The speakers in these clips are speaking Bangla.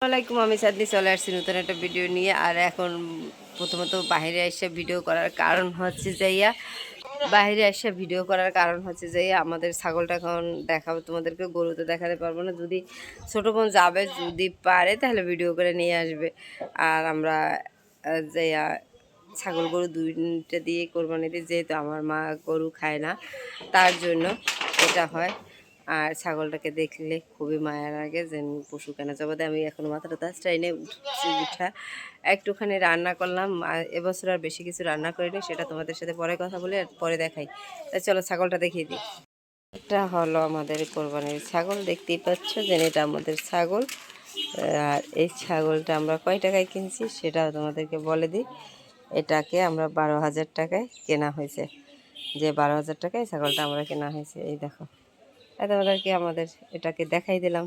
আসসালামাইকুম আমি চাঁদনি চলে আসছি নতুন একটা ভিডিও নিয়ে। আর এখন প্রথমত বাইরে এসে ভিডিও করার কারণ হচ্ছে যাইয়া বাইরে এসে ভিডিও করার কারণ হচ্ছে যে আমাদের ছাগলটা এখন দেখাবো, তোমাদেরকে গরুতে দেখাতে পারব না। যদি ছোটো বোন যাবে, যদি পারে, তাহলে ভিডিও করে নিয়ে আসবে। আর আমরা যাইয়া ছাগল গরু দুইটা দিয়ে কোরবানি দিই, যেহেতু আমার মা গরু খায় না, তার জন্য এটা হয়। আর ছাগলটাকে দেখলে খুবই মায়া লাগে যে পশু কেনা জবাদে আমি এখনও মাথাটা তাস ট্রাইনে উঠছি উঠা। একটুখানি রান্না করলাম। এবছর আর বেশি কিছু রান্না করিনি, সেটা তোমাদের সাথে পরে কথা বলে পরে দেখাই। তাই চলো ছাগলটা দেখিয়ে দিই। এটা হলো আমাদের কোরবানির ছাগল, দেখতেই পাচ্ছ যে এটা আমাদের ছাগল। আর এই ছাগলটা আমরা কয় টাকায় কিনছি সেটাও তোমাদেরকে বলে দিই। এটাকে আমরা বারো হাজার টাকায় কেনা হয়েছে। যে বারো হাজার টাকায় ছাগলটা আমরা কেনা হয়েছে, এই দেখো। তাই তোমাদেরকে আমাদের এটাকে দেখাই দিলাম।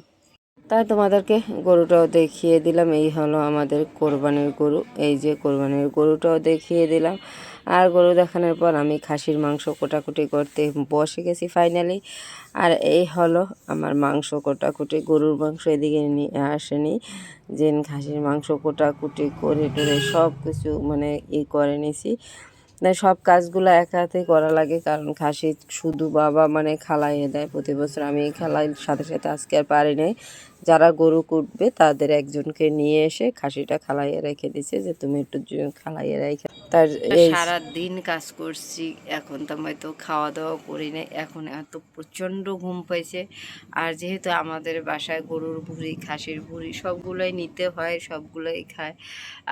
তাই তোমাদেরকে গরুটাও দেখিয়ে দিলাম। এই হলো আমাদের কোরবানির গরু। এই যে কোরবানির গরুটাও দেখিয়ে দিলাম। আর গরু দেখানোর পর আমি খাসির মাংস কোটাকুটি করতে বসে গেছি ফাইনালি আর এই হলো আমার মাংস কোটাকুটি। গরুর মাংস এদিকে নিয়ে আসেনি। যে খাসির মাংস কোটাকুটি করে টোরে সব কিছু মানে ই করে নিছি। তাই সব কাজগুলো এক হাতে করা লাগে, কারণ খাসি শুধু বাবা মানে খালাইয়ে দেয় প্রতি বছর। আমি খালাই সাথে সাথে আজকে আর পারি নাই। যারা গরু কুটবে তাদের একজনকে নিয়ে এসে খাসিটা খালাইয়ে রেখে দিছে যে, তুমি একটু খালাইয়ে রেখে তার সারা দিন কাজ করছি এখন তো আমি তো খাওয়া দাওয়া করি না এখন এত প্রচণ্ড ঘুম পাইছে। আর যেহেতু আমাদের বাসায় গরুর ভুড়ি খাসির ভুড়ি সবগুলোই নিতে হয় সবগুলোই খায়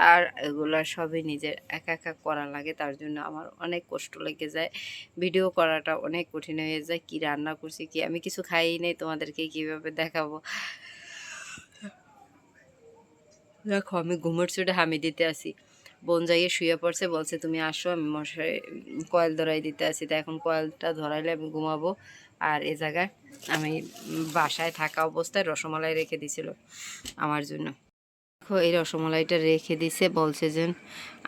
আর এগুলো সবই নিজের একা একা করা লাগে তার জন্য আমার অনেক কষ্ট লেগে যায়। ভিডিও করাটা অনেক কঠিন হয়ে যায় কি রান্না করছি কি আমি কিছু খাই নাই তোমাদেরকে কীভাবে দেখাবো? দেখো আমি ঘুমের চোটে হামি দিতে আসি বোন যাইয়ে শুয়ে পড়ছে, বলছে, তুমি আসো, আমি মশাই, কয়েল ধরাই দিতে আসি। তা এখন কয়েলটা ধরাইলে আমি ঘুমাবো। আর এ জায়গায় আমি বাসায় থাকা অবস্থায় রসমালাই রেখে দিছিল আমার জন্য। দেখো, এই রসমালাইটা রেখে দিছে, বলছে যে,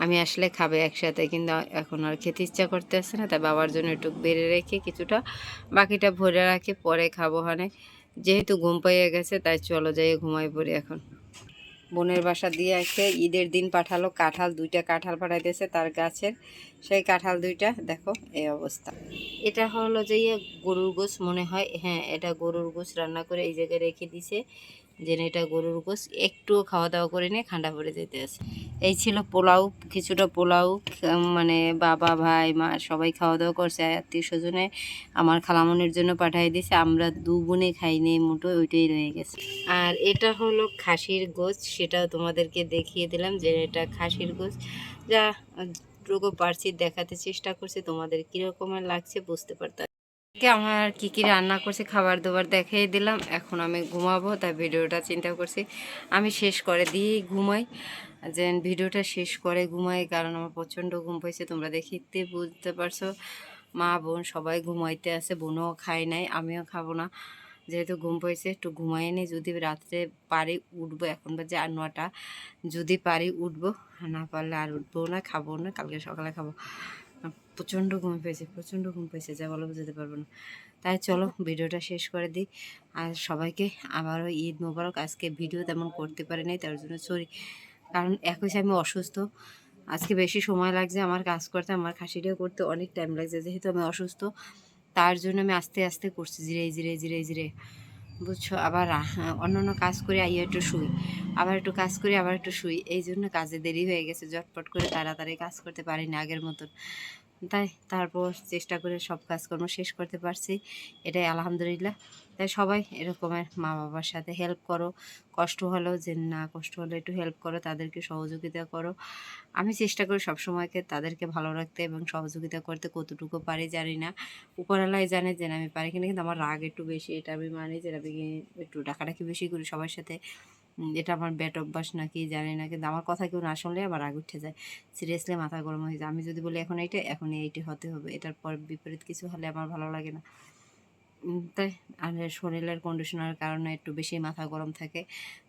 আমি আসলে খাবে একসাথে, কিন্তু এখন আর খেতে ইচ্ছা করতে আসছে না, তাই বাবার জন্য একটু বেড়ে রেখে কিছুটা বাকিটা ভরে রাখে, পরে খাব হানে যেহেতু ঘুম পাইয়ে গেছে, তাই চলো যাই ঘুমাই পড়ি এখন। বোনের বাসা দিয়ে এসে ঈদের দিন পাঠালো, কাঁঠাল দুইটা কাঁঠাল পাঠাইতেছে তার গাছের। সেই কাঁঠাল দুইটা, দেখো, এই অবস্থা। এটা হলো যে ইয়ে গরুর গোস মনে হয়। হ্যাঁ এটা গরুর গোস রান্না করে এই জায়গায় রেখে দিছে যে এটা গরুর গোস একটুও খাওয়া দাওয়া করে নিয়ে ঠান্ডা পড়ে যেতে আছে এই ছিল পোলাও কিছুটা পোলাও মানে বাবা ভাই মা সবাই খাওয়া দাওয়া করছে আত্মীয় স্বজনে আমার খালামনির জন্য পাঠিয়ে দিয়েছে আমরা দু বোনে খাইনি মুটো ওইটাই রয়ে গেছে আর এটা হলো খাসির গোছ সেটাও তোমাদেরকে দেখিয়ে দিলাম যে এটা খাসির গোছ যা টুকু পারছি দেখাতে চেষ্টা করছি তোমাদের কীরকমের লাগছে বুঝতে পারতাম আমার কি কি রান্না করছি খাবার দাবার দেখিয়ে দিলাম। এখন আমি ঘুমাবো, তাই ভিডিওটা চিন্তা করছি। আমি শেষ করে দিয়েই ঘুমাই। যে ভিডিওটা শেষ করে ঘুমাই, কারণ আমার প্রচণ্ড ঘুম পাইছে, তোমরা দেখিতে বুঝতে পারছ। মা, বোন সবাই ঘুমাইতে আছে, বোনও খায় নাই, আমিও খাব না। যেহেতু ঘুম পাইছে, একটু ঘুমাই নি, যদি রাত্রে পারি উঠবো, এখন বাজে আর নটা। যদি পারি উঠবো, না পারলে আর উঠবো না, খাব না, কালকে সকালে খাব। প্রচণ্ড ঘুম পেয়েছে, প্রচণ্ড ঘুম পেয়েছে, যা বলো বুঝতে পারব না। তাই চলো ভিডিওটা শেষ করে দিই। আর সবাইকে আবারও ঈদ মোবারক। আজকে ভিডিও তেমন করতে পারি নাই, তার জন্য সরি। কারণ এক হচ্ছে আমি অসুস্থ, আজকে বেশি সময় লাগছে আমার কাজ করতে, আমার খাসিটাও করতে অনেক টাইম লাগছে। যেহেতু আমি অসুস্থ, তার জন্য আমি আস্তে আস্তে করছি জিরে জিরে জিরে জিরে বুঝছ? আবার অন্য অন্য কাজ করে আইয়া একটু শুই। আবার একটু কাজ করি, আবার একটু শুই। এই জন্য কাজে দেরি হয়ে গেছে। ঝটপট করে তাড়াতাড়ি কাজ করতে পারিনি আগের মতন। তাই তারপর চেষ্টা করে সব কাজকর্ম শেষ করতে পারছি। এটাই আলহামদুলিল্লাহ। তাই সবাই এরকমের মা বাবার সাথে হেল্প করো। কষ্ট হলেও যে না কষ্ট হলে একটু হেল্প করো, তাদেরকে সহযোগিতা করো। আমি চেষ্টা করি সবসময়কে তাদেরকে ভালো রাখতে এবং সহযোগিতা করতে, কতটুকু পারি জানি না। উপরওয়ালাই জানে যে আমি পারি কিনা, কিন্তু আমার রাগ একটু বেশি, এটা আমি মানি যে আমি একটু ডাকাডাকি বেশি করি সবার সাথে। এটা আমার ব্যাট অভ্যাস নাকি জানি না, কিন্তু আমার কথা কেউ না শুনলে আবার রাগ উঠে যায়। সিরিয়াসলি মাথা গরম হয়ে যায়। আমি যদি বলি এখন এইটা এখন এইটি হতে হবে। এটার পর বিপরীত কিছু হলে আমার ভালো লাগে না। তাই আর শরীরের কন্ডিশনের কারণে একটু বেশি মাথা গরম থাকে।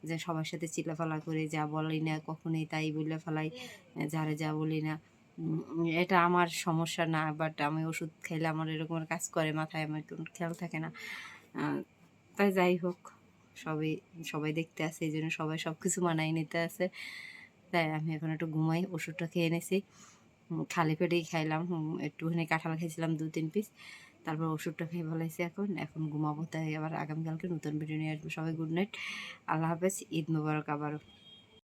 যে সবার সাথে চিল্লাফালা করে, যা বলি না, কখনোই তাই বলে ফেলাই, যারে যা বলি না। এটা আমার সমস্যা না বাট আমি ওষুধ খেলে আমার এরকম কাজ করে মাথায়, আমার কোনো খেয়াল থাকে না। তাই যাই হোক। সবাই সবাই দেখতে আসে, এই জন্য সবাই সব কিছু মানায় নিতে আসে। তাই আমি এখন একটু ঘুমাই, ওষুধটা খেয়ে এনেছি খালি পেটেই খাইলাম একটুখানি কাঁঠাল খেয়েছিলাম দু তিন পিস তারপর ওষুধটা খেয়ে ভালো হয়েছে এখন এখন ঘুমাবো, তাই আবার আগামীকালকে নতুন ভিডিও নিয়ে আসব। সবাই গুড নাইট আল্লাহ হাফেজ, ঈদ মুবারক আবারও।